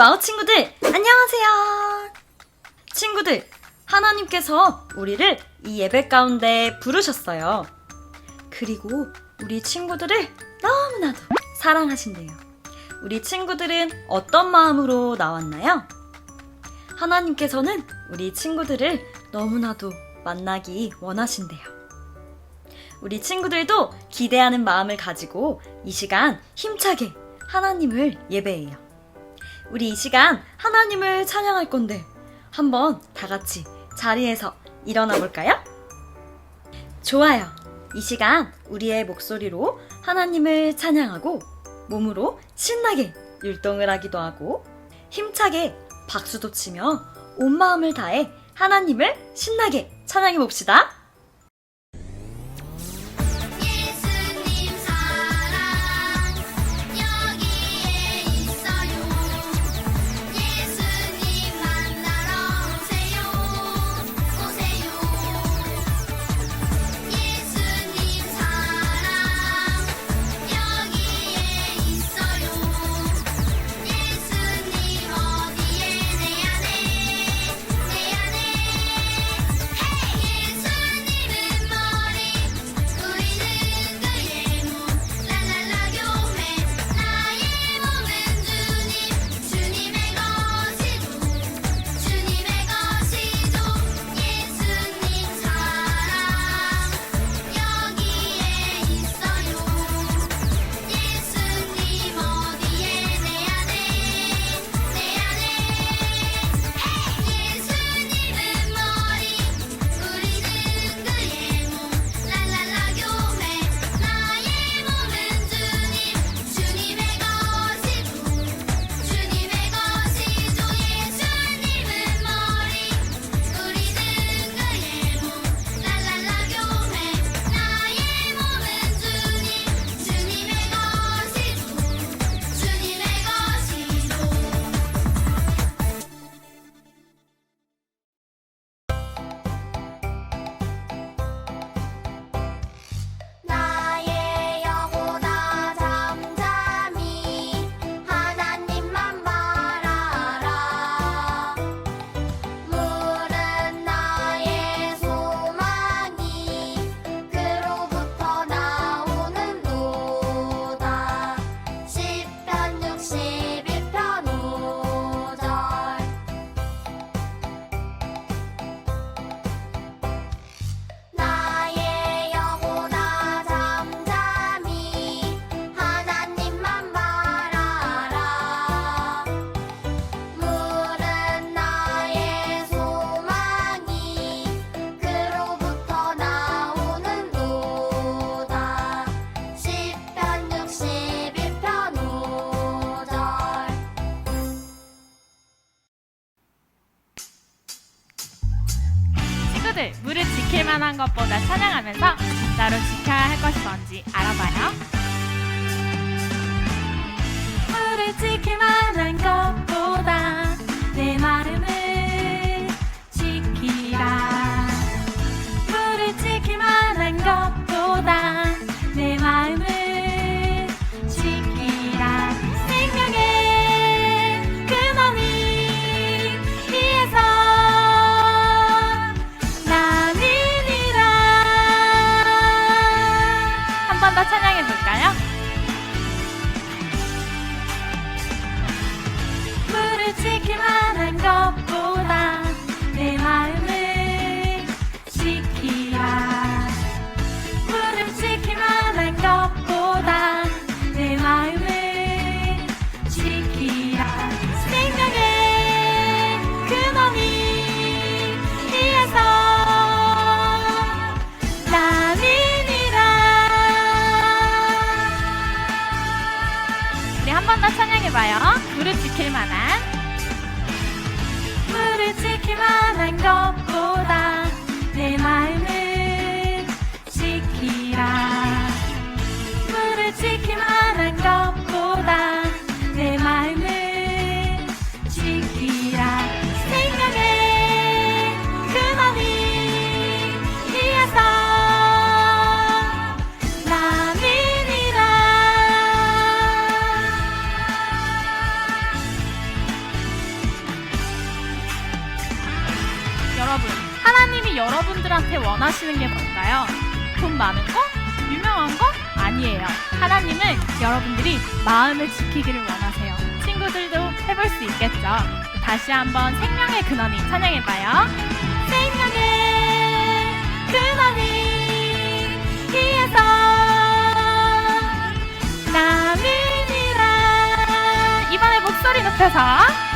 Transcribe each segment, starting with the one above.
와우 친구들, 안녕하세요. 친구들, 하나님께서 우리를 이 예배 가운데 부르셨어요. 그리고 우리 친구들을 너무나도 사랑하신대요. 우리 친구들은 어떤 마음으로 나왔나요? 하나님께서는 우리 친구들을 너무나도 만나기 원하신대요. 우리 친구들도 기대하는 마음을 가지고 이 시간 힘차게 하나님을 예배해요. 우리 이 시간 하나님을 찬양할 건데 한번 다 같이 자리에서 일어나 볼까요? 좋아요. 이 시간 우리의 목소리로 하나님을 찬양하고 몸으로 신나게 율동을 하기도 하고 힘차게 박수도 치며 온 마음을 다해 하나님을 신나게 찬양해 봅시다. 원하시는 게 뭘까요? 돈 많은 거? 유명한 거? 아니에요. 하나님은 여러분들이 마음을 지키기를 원하세요. 친구들도 해볼 수 있겠죠? 다시 한번 생명의 근원이 찬양해봐요. 생명의 근원이 위에서 남이니라 이번에 목소리 높여서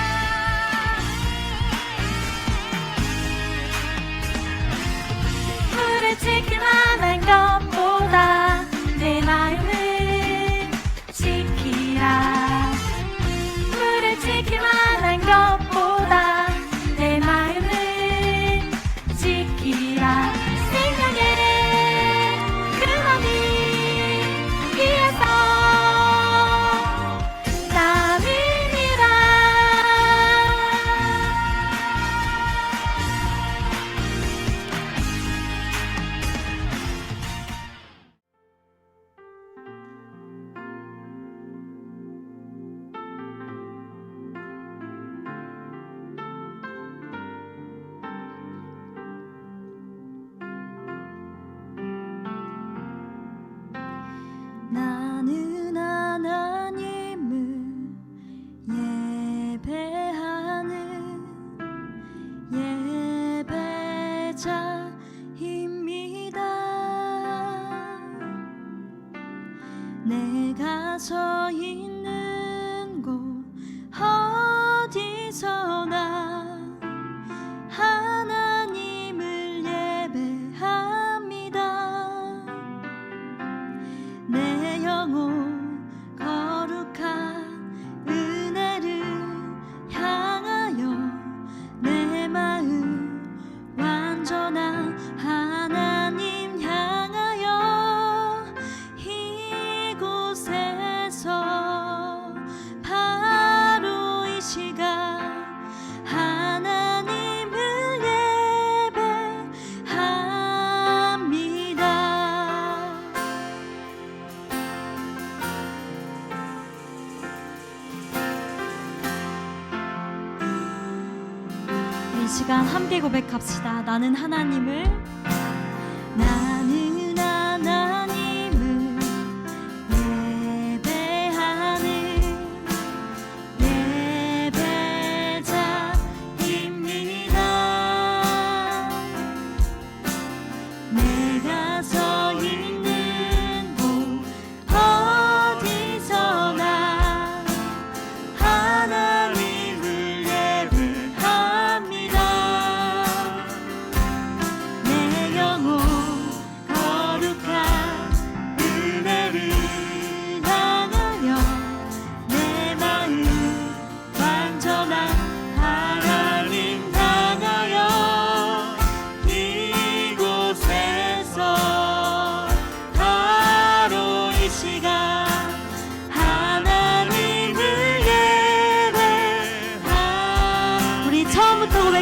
고백합시다. 나는 하나님을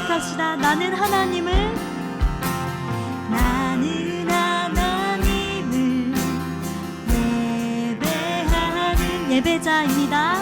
고백합시다. 나는 하나님을 나는 하나님을 예배하는 예배자입니다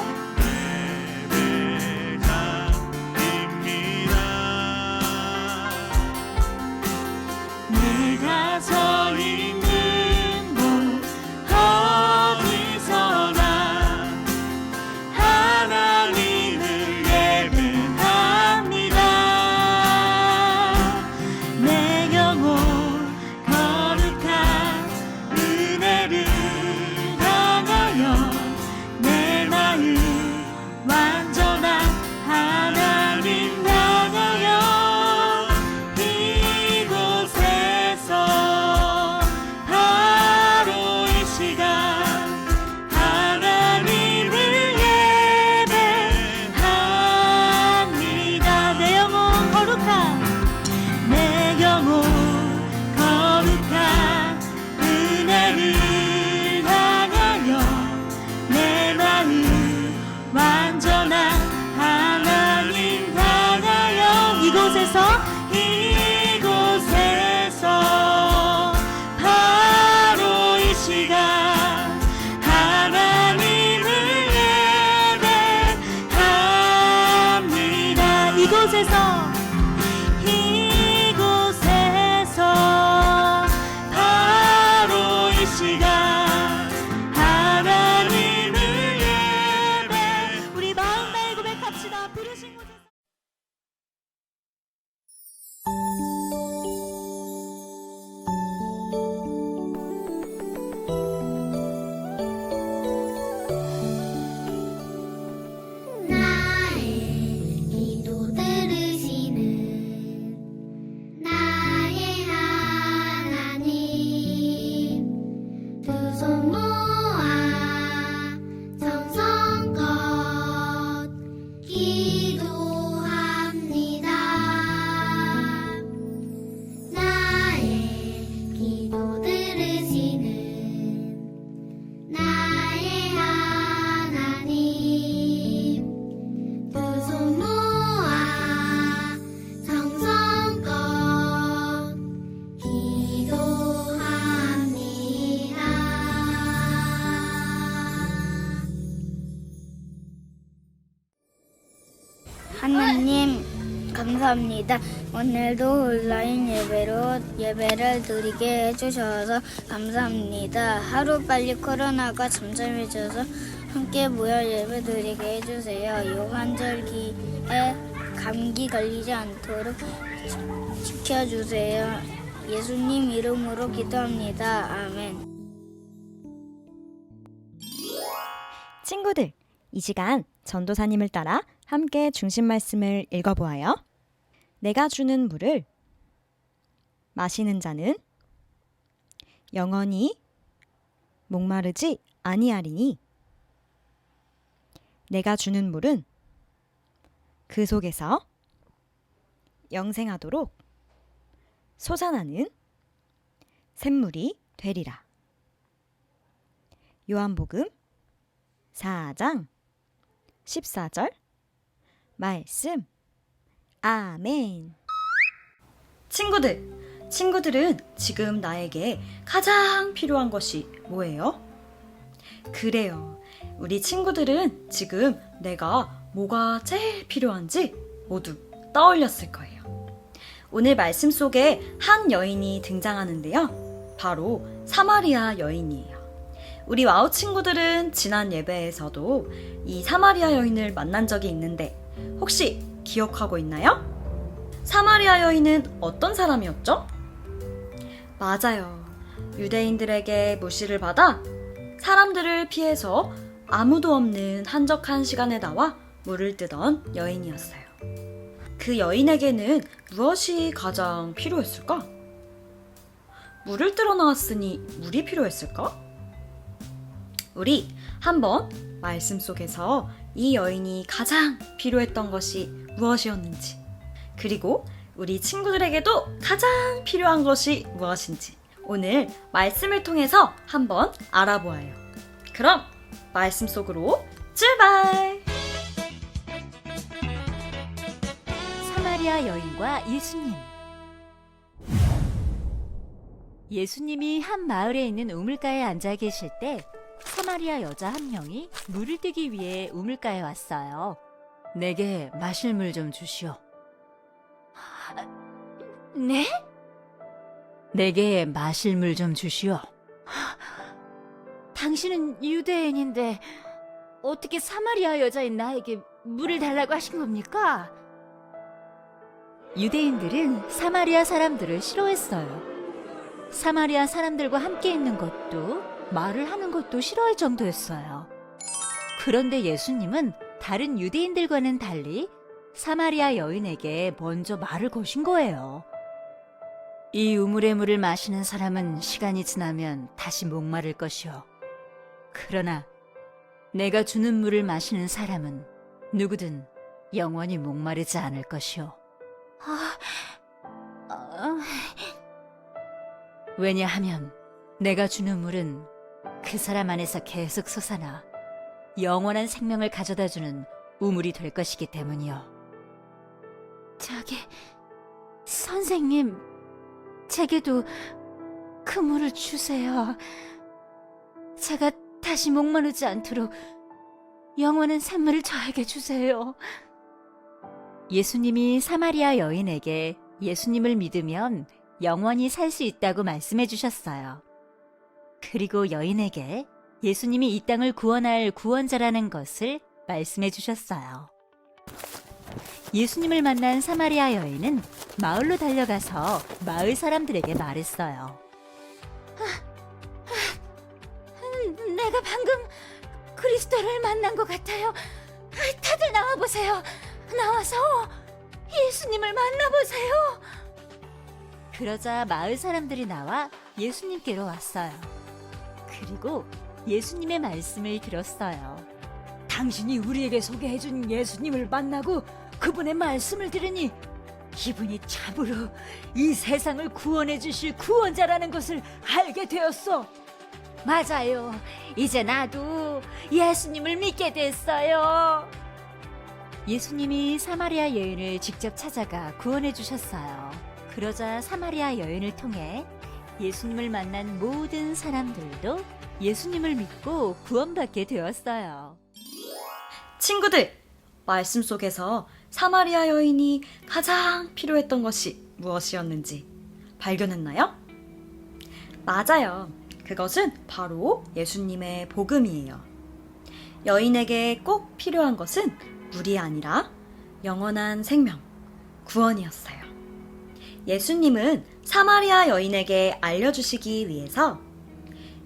감사합니다. 오늘도 온라인 예배로 예배를 드리게 해주셔서 감사합니다. 하루 빨리 코로나가 잠잠해져서 함께 모여 예배 드리게 해주세요. 요한절기에 감기 걸리지 않도록 지- 지켜주세요. 예수님 이름으로 기도합니다. 아멘. 친구들, 이 시간 전도사님을 따라 함께 중심 말씀을 읽어보아요. 내가 주는 물을 마시는 자는 영원히 목마르지 아니하리니 내가 주는 물은 그 속에서 영생하도록 솟아나는 샘물이 되리라. 요한복음 4장 14절 말씀. 아멘. 친구들 친구들은 지금 나에게 가장 필요한 것이 뭐예요? 그래요. 우리 친구들은 지금 내가 뭐가 제일 필요한지 모두 떠올렸을 거예요. 오늘 말씀 속에 한 여인이 등장하는데요. 바로 사마리아 여인이에요 우리 와우 친구들은 지난 예배에서도 이 사마리아 여인을 만난 적이 있는데 혹시 기억하고 있나요? 사마리아 여인은 어떤 사람이었죠? 맞아요. 유대인들에게 무시를 받아 사람들을 피해서 아무도 없는 한적한 시간에 나와 물을 뜨던 여인이었어요. 그 여인에게는 무엇이 가장 필요했을까? 물을 뜨러 나왔으니 물이 필요했을까? 우리 한번 말씀 속에서 이 여인이 가장 필요했던 것이 무엇이었는지, 그리고 우리 친구들에게도 가장 필요한 것이 무엇인지 오늘 말씀을 통해서 한번 알아보아요. 그럼 말씀 속으로 출발! 사마리아 여인과 예수님. 예수님이 한 마을에 있는 우물가에 앉아 계실 때 사마리아 여자 한 명이 물을 뜨기 위해 우물가에 왔어요. 내게 마실 물 좀 주시오. 네? 내게 마실 물 좀 주시오. 당신은 유대인인데 어떻게 사마리아 여자인 나에게 물을 달라고 하신 겁니까? 유대인들은 사마리아 사람들을 싫어했어요. 사마리아 사람들과 함께 있는 것도 말을 하는 것도 싫어할 정도였어요. 그런데 예수님은 다른 유대인들과는 달리 사마리아 여인에게 먼저 말을 거신 거예요. 이 우물의 물을 마시는 사람은 시간이 지나면 다시 목마를 것이요. 그러나 내가 주는 물을 마시는 사람은 누구든 영원히 목마르지 않을 것이요. 아, 아, 왜냐하면 내가 주는 물은 그 사람 안에서 계속 솟아나 영원한 생명을 가져다 주는 우물이 될 것이기 때문이요. 저기, 선생님, 제게도 그 물을 주세요. 제가 다시 목마르지 않도록 영원한 샘물을 저에게 주세요. 예수님이 사마리아 여인에게 예수님을 믿으면 영원히 살 수 있다고 말씀해 주셨어요. 그리고 여인에게 예수님이 이 땅을 구원할 구원자라는 것을 말씀해 주셨어요. 예수님을 만난 사마리아 여인은 마을로 달려가서 마을 사람들에게 말했어요. 내가 방금 그리스도를 만난 것 같아요. 다들 나와 보세요. 나와서 예수님을 만나보세요. 그러자 마을 사람들이 나와 예수님께로 왔어요. 그리고 예수님의 말씀을 들었어요. 당신이 우리에게 소개해준 예수님을 만나고 그분의 말씀을 들으니 이분이 참으로 이 세상을 구원해 주실 구원자라는 것을 알게 되었어. 맞아요. 이제 나도 예수님을 믿게 됐어요. 예수님이 사마리아 여인을 직접 찾아가 구원해 주셨어요. 그러자 사마리아 여인을 통해 예수님을 만난 모든 사람들도 예수님을 믿고 구원받게 되었어요. 친구들, 말씀 속에서 사마리아 여인이 가장 필요했던 것이 무엇이었는지 발견했나요? 맞아요. 그것은 바로 예수님의 복음이에요. 여인에게 꼭 필요한 것은 물이 아니라 영원한 생명, 구원이었어요. 예수님은 사마리아 여인에게 알려주시기 위해서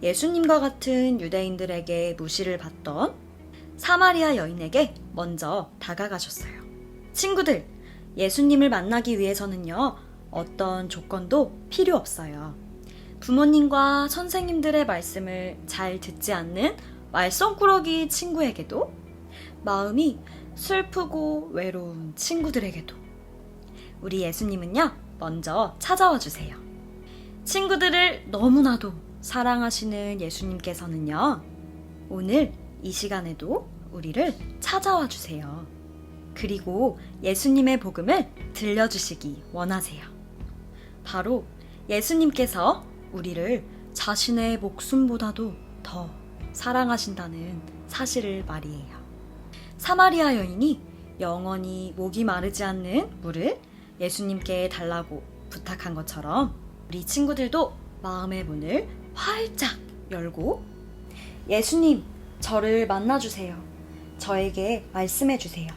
예수님과 같은 유대인들에게 무시를 받던 사마리아 여인에게 먼저 다가가셨어요. 친구들, 예수님을 만나기 위해서는요, 어떤 조건도 필요 없어요. 부모님과 선생님들의 말씀을 잘 듣지 않는 말썽꾸러기 친구에게도 마음이 슬프고 외로운 친구들에게도 우리 예수님은요, 먼저 찾아와 주세요. 친구들을 너무나도 사랑하시는 예수님께서는요, 오늘 이 시간에도 우리를 찾아와 주세요. 그리고 예수님의 복음을 들려주시기 원하세요. 바로 예수님께서 우리를 자신의 목숨보다도 더 사랑하신다는 사실을 말이에요. 사마리아 여인이 영원히 목이 마르지 않는 물을 예수님께 달라고 부탁한 것처럼 우리 친구들도 마음의 문을 활짝 열고 예수님, 저를 만나주세요. 저에게 말씀해주세요.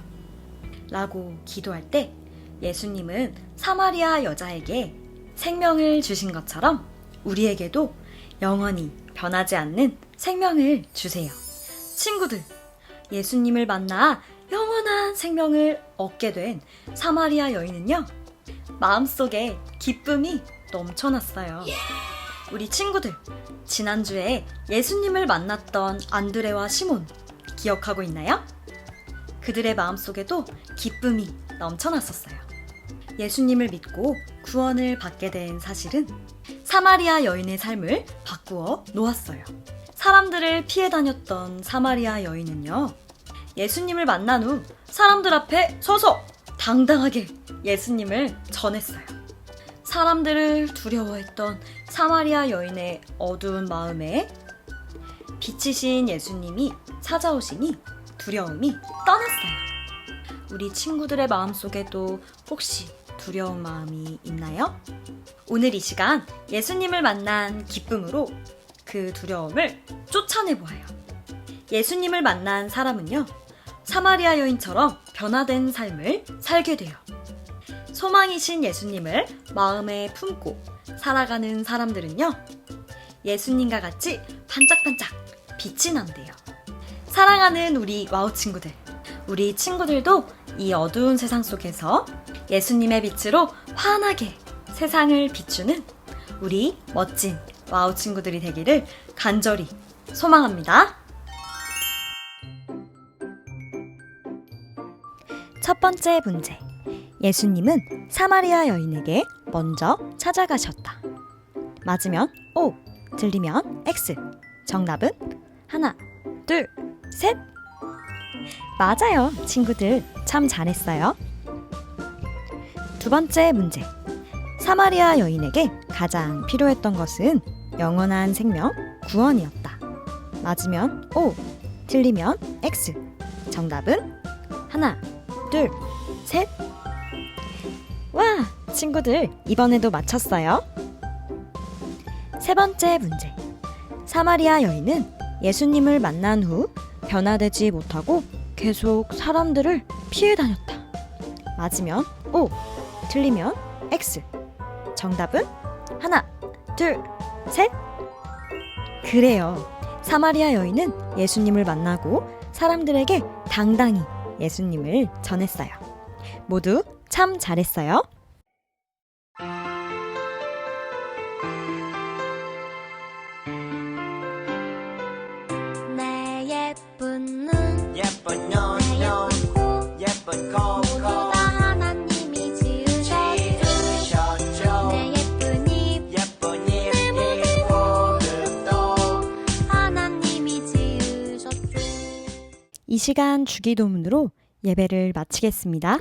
라고 기도할 때 예수님은 사마리아 여자에게 생명을 주신 것처럼 우리에게도 영원히 변하지 않는 생명을 주세요. 친구들, 예수님을 만나 영원한 생명을 얻게 된 사마리아 여인은요, 마음속에 기쁨이 넘쳐났어요. 우리 친구들, 지난주에 예수님을 만났던 안드레와 시몬 기억하고 있나요? 그들의 마음속에도 기쁨이 넘쳐났었어요. 예수님을 믿고 구원을 받게 된 사실은 사마리아 여인의 삶을 바꾸어 놓았어요. 사람들을 피해 다녔던 사마리아 여인은요, 예수님을 만난 후 사람들 앞에 서서 당당하게 예수님을 전했어요. 사람들을 두려워했던 사마리아 여인의 어두운 마음에 빛이신 예수님이 찾아오시니 두려움이 떠났어요. 우리 친구들의 마음 속에도 혹시 두려운 마음이 있나요? 오늘 이 시간 예수님을 만난 기쁨으로 그 두려움을 쫓아내 보아요. 예수님을 만난 사람은요, 사마리아 여인처럼 변화된 삶을 살게 돼요. 소망이신 예수님을 마음에 품고 살아가는 사람들은요, 예수님과 같이 반짝반짝 빛이 난대요. 사랑하는 우리 와우 친구들, 우리 친구들도 이 어두운 세상 속에서 예수님의 빛으로 환하게 세상을 비추는 우리 멋진 와우 친구들이 되기를 간절히 소망합니다. 첫 번째 문제. 예수님은 사마리아 여인에게 먼저 찾아가셨다. 맞으면 O, 틀리면 X. 정답은 하나, 둘, 셋. 맞아요, 친구들. 참 잘했어요. 두 번째 문제. 사마리아 여인에게 가장 필요했던 것은 영원한 생명, 구원이었다. 맞으면 O, 틀리면 X. 정답은 하나, 둘, 셋. 와, 친구들, 이번에도 맞췄어요. 세 번째 문제. 사마리아 여인은 예수님을 만난 후 변화되지 못하고 계속 사람들을 피해 다녔다. 맞으면 O, 틀리면 X. 정답은 하나, 둘, 셋. 그래요. 사마리아 여인은 예수님을 만나고 사람들에게 당당히 예수님을 전했어요. 모두 참 잘했어요. 이 시간 주기도문으로 예배를 마치겠습니다.